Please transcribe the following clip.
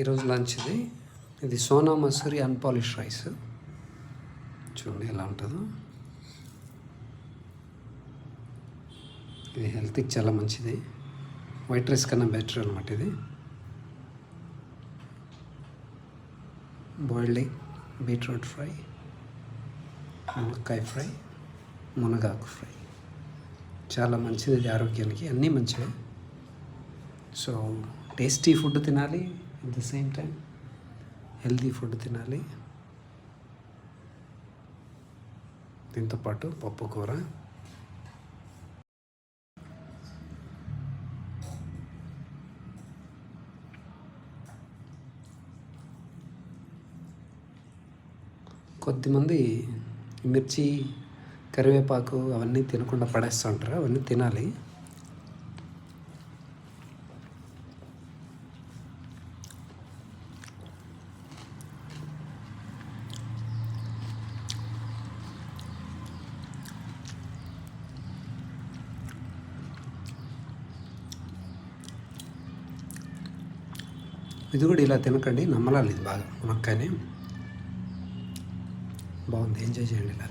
ఈరోజు లంచ్ ఇది ఇది సోనా మసూరి అన్పాలిష్ రైస్. చూడండి ఎలా ఉంటుందో. ఇది హెల్త్కి చాలా మంచిది. వైట్ రైస్ కన్నా బెటర్ అనమాట ఇది. బాయిల్డ్ ఎగ్ బీట్రూట్ ఫ్రై మునక్కాయ ఫ్రై మునగాకు ఫ్రై. చాలా మంచిది ఇది ఆరోగ్యానికి. అన్నీ మంచివే. సో టేస్టీ ఫుడ్ తినాలి. At the same time healthy food తినాలి. దీంతో పాటు పప్పు కూర. కొద్దిమంది మిర్చి కరివేపాకు అవన్నీ తినకుండా పడేస్తూ ఉంటారు. అవన్నీ తినాలి. ఇది కూడా ఇలా తినకండి. నమ్మలాలి ఇది బాగా. మునక్కాయని బాగుంది. ఎంజాయ్ చేయండి. ఇలా